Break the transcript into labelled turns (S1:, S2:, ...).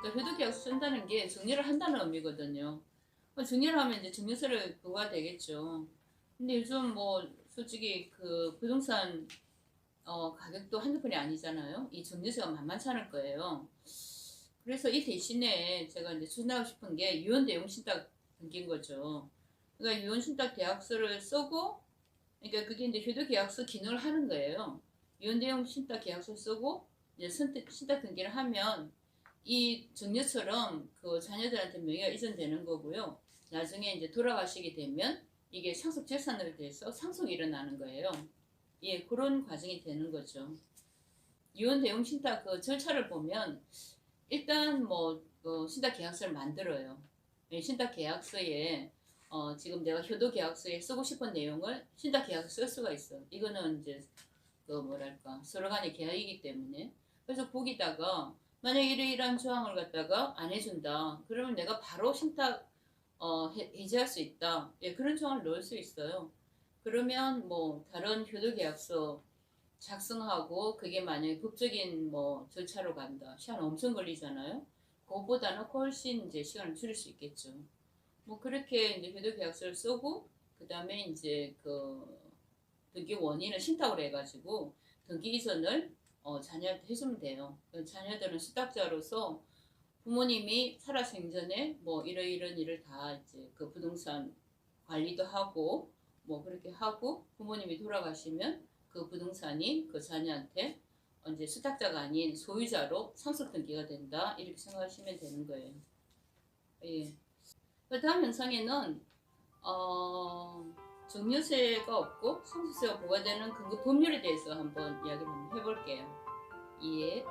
S1: 그러니까 효도계약서 쓴다는 게 정리를 한다는 의미거든요. 뭐 정리를 하면 이제 증여세를 부과 되겠죠. 근데 요즘 뭐 솔직히 그 부동산 어, 가격도 한두 푼이 아니잖아요. 이 증여세가 만만치 않을 거예요. 그래서 이 대신에 제가 이제 추진하고 싶은 게 유언 대용 신탁 등기인 거죠. 그러니까 유언 신탁 계약서를 쓰고, 그러니까 그게 이제 효도 계약서 기능을 하는 거예요. 유언 대용 신탁 계약서 쓰고 이제 신탁 등기를 하면 이 증여처럼 그 자녀들한테 명의가 이전되는 거고요. 나중에 이제 돌아가시게 되면 이게 상속 재산으로 돼서 상속이 일어나는 거예요. 예, 그런 과정이 되는 거죠. 이혼 대용 신탁 그 절차를 보면 일단 뭐 어, 신탁 계약서를 만들어요. 예, 신탁 계약서에 어, 지금 내가 효도 계약서에 쓰고 싶은 내용을 신탁 계약서 쓸 수가 있어. 이거는 이제 그 뭐랄까 서로 간의 계약이기 때문에 그래서 거기다가 만약 이러이러한 조항을 갖다가 안 해준다. 그러면 내가 바로 신탁 어, 해, 해지할 수 있다. 예, 그런 조항을 넣을 수 있어요. 그러면 뭐 다른 효도 계약서 작성하고 그게 만약에 법적인 뭐 절차로 간다. 시간 엄청 걸리잖아요. 그것보다는 훨씬 이제 시간을 줄일 수 있겠죠. 뭐 그렇게 이제 효도 계약서를 쓰고 그 다음에 이제 그 등기 원인을 신탁으로 해가지고 등기 이전을 어, 자녀한테 해주면 돼요. 그 자녀들은 수탁자로서 부모님이 살아생전에 뭐 이러이런 일을 다 이제 그 부동산 관리도 하고 뭐 그렇게 하고 부모님이 돌아가시면 그 부동산이 그 자녀한테 이제 수탁자가 아닌 소유자로 상속 등기가 된다 이렇게 생각하시면 되는 거예요. 예. 그 다음 영상에는 어, 증여세가 없고 상속세가 부과되는 근거 법률에 대해서 한번 이야기를 해볼게요. 예.